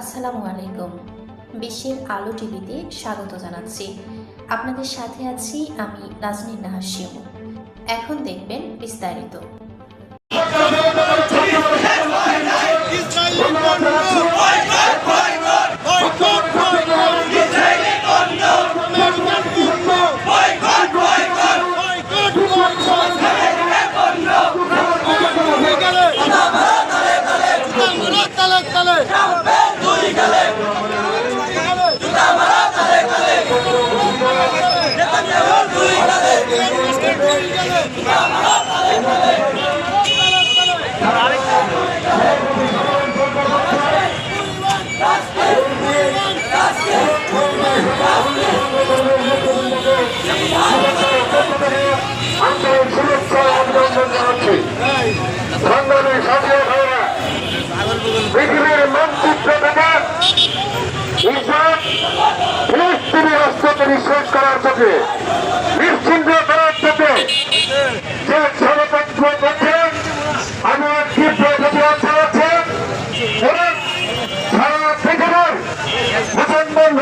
আসসালামু আলাইকুম। বিশ্বের আলো টিভিতে স্বাগত জানাচ্ছি। আপনাদের সাথে আছি আমি নাজনীন নাহাসিম এখন দেখবেন বিস্তারিত। ফিলিস্তিনি রাষ্ট্রকে নিঃশেষ করার পথে, নিশ্চিন্ত করার পথে যে ষড়যন্ত্র করছেন আমি তীব্র প্রতিবাদ চালাচ্ছেন সারা পৃথিবীর মুসলমান